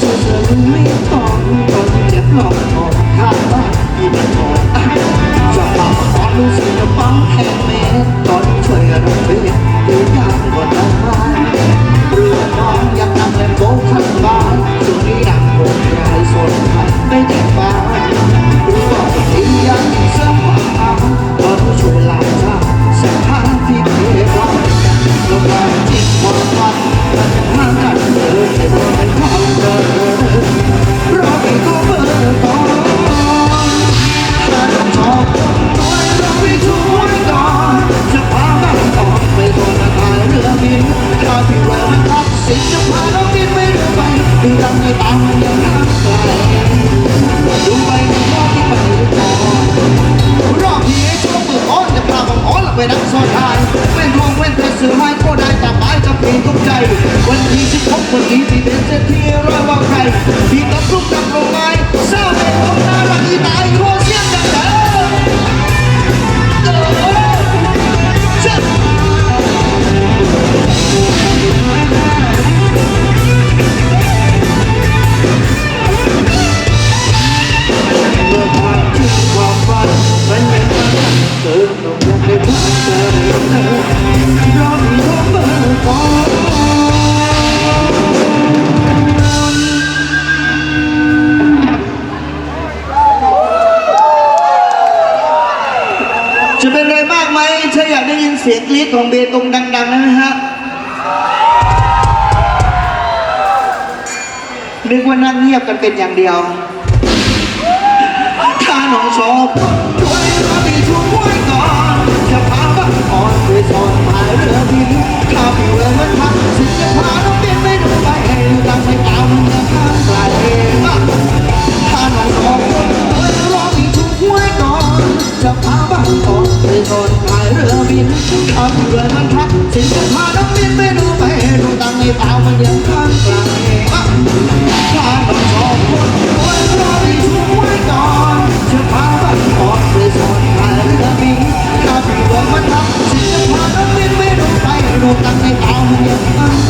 จนจะลืไม่ต้องตนเจ็บหลอกทองข้างบ้าที่มันทองจะมาขอรู้สึกจะฟังแทนิจะพาเรางกินไม่หรือไปรำในตามันยังน้ำตาดูไปดูมองที่ไปดูตารอบที่ให้ชอบเปิดอ้อนจะพาบังอ้อนหลับไปดักซ้อนทายเว้นรวงเว้นแต่สื่อให้ก็ได้แต่ไมาจะเปลี่ยนทุกใจ วันที่ฉันพบคนดีที่เป็นเศรษฐีร้อยว่าใครที่ต้องรุกตับลงากได้ยินเสียงกรี๊ดของเบตงดังๆนะฮะนึกว่านั่งเงียบกันเป็นอย่างเดียวถ้าน้องชอบช่วยเราไปช่วยก่อนจะพา จะพาบ้านของไปนอนพายเรือบินทำเรือมันทักสินจะพาน้อบินไปดูไปดูตังในเปล่ามันยังข้างไกลการต้องชอบคนรวยรอได้ช่วยก่อนจะพาบ้านของไปนอนพายเรือบินทำเรือมันทักสินจะพาน้อบินไปดูไปดูตังในเปล่ามันยังข้างไกล